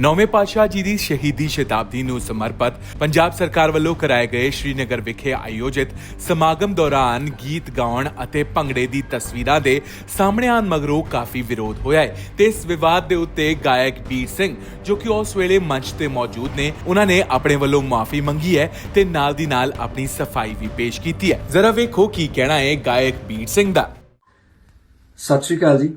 ਨੌਵੇਂ ਪਾਤਸ਼ਾਹ ਜੀ ਦੀ ਸ਼ਹੀਦੀ ਸ਼ਤਾਬਦੀ ਨੂੰ ਸਮਰਪਿਤ ਪੰਜਾਬ ਸਰਕਾਰ ਵੱਲੋਂ ਕਰਾਏ ਗਏ ਸ਼੍ਰੀਨਗਰ ਵਿਖੇ ਆਯੋਜਿਤ ਸਮਾਗਮ ਦੌਰਾਨ ਗੀਤ ਗਾਉਣ ਅਤੇ ਭੰਗੜੇ ਦੀ ਤਸਵੀਰਾਂ ਦੇ ਸਾਹਮਣੇ ਆਉਣ ਮਗਰੋਂ ਕਾਫੀ ਵਿਰੋਧ ਹੋਇਆ ਹੈ ਤੇ ਇਸ ਵਿਵਾਦ ਦੇ ਉੱਤੇ ਗਾਇਕ ਵੀਰ ਸਿੰਘ, ਜੋ ਕਿ ਉਸ ਵੇਲੇ ਮੰਚ ਤੇ ਮੌਜੂਦ ਨੇ, ਉਹਨਾਂ ਨੇ ਆਪਣੇ ਵੱਲੋਂ ਮਾਫੀ ਮੰਗੀ ਹੈ ਤੇ ਨਾਲ ਦੀ ਨਾਲ ਆਪਣੀ ਸਫ਼ਾਈ ਵੀ ਪੇਸ਼ ਕੀਤੀ ਹੈ। ਜ਼ਰਾ ਵੇਖੋ ਕੀ ਕਹਿਣਾ ਹੈ ਗਾਇਕ ਵੀਰ ਸਿੰਘ ਦਾ। ਸਤਿ ਸ਼੍ਰੀ ਅਕਾਲ ਜੀ।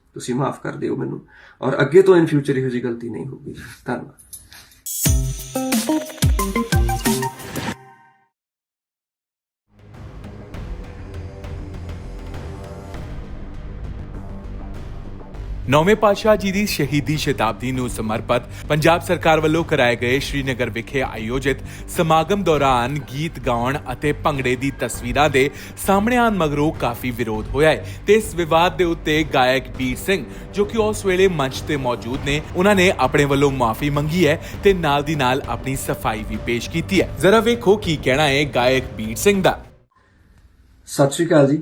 ਤੁਸੀਂ ਮਾਫ ਕਰ ਦਿਓ ਮੈਨੂੰ। ਔਰ ਅੱਗੇ ਤੋਂ ਇਨ ਫਿਊਚਰ ਇਹੋ ਜਿਹੀ ਗਲਤੀ ਨਹੀਂ ਹੋਊਗੀ। ਧੰਨਵਾਦ। ਨੌਵੇਂ ਪਾਤਸ਼ਾਹ ਜੀ ਦੀ ਸ਼ਹੀਦੀ ਸ਼ਤਾਬਦੀ ਨੂੰ ਸਮਰਪਿਤ ਪੰਜਾਬ ਸਰਕਾਰ ਵੱਲੋਂ ਕਰਾਏ ਗਏ ਸ਼੍ਰੀਨਗਰ ਵਿਖੇ ਆਯੋਜਿਤ ਸਮਾਗਮ ਦੌਰਾਨ ਗੀਤ ਗਾਉਣ ਅਤੇ ਭੰਗੜੇ ਦੀ ਤਸਵੀਰਾਂ ਦੇ ਸਾਹਮਣੇ ਆਉਣ ਮਗਰੋਂ ਕਾਫੀ ਵਿਰੋਧ ਹੋਇਆ ਹੈ ਤੇ ਇਸ ਵਿਵਾਦ ਦੇ ਉੱਤੇ ਗਾਇਕ ਵੀਰ ਸਿੰਘ, ਜੋ ਕਿ ਉਸ ਵੇਲੇ ਮੰਚ ਤੇ ਮੌਜੂਦ ਨੇ, ਉਹਨਾਂ ਨੇ ਆਪਣੇ ਵੱਲੋਂ ਮਾਫੀ ਮੰਗੀ ਹੈ ਤੇ ਨਾਲ ਦੀ ਨਾਲ ਆਪਣੀ ਸਫ਼ਾਈ ਵੀ ਪੇਸ਼ ਕੀਤੀ ਹੈ। ਜ਼ਰਾ ਵੇਖੋ ਕੀ ਕਹਿਣਾ ਹੈ ਗਾਇਕ ਵੀਰ ਸਿੰਘ ਦਾ। ਸਤਿ ਸ਼੍ਰੀ ਅਕਾਲ ਜੀ।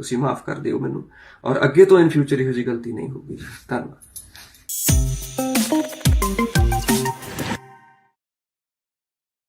ਤੁਸੀਂ ਮਾਫ ਕਰ ਦਿਓ ਮੈਨੂੰ। ਔਰ ਅੱਗੇ ਤੋਂ ਇਨ ਫਿਊਚਰ ਇਹੋ ਜਿਹੀ ਗਲਤੀ ਨਹੀਂ ਹੋਊਗੀ। ਧੰਨਵਾਦ।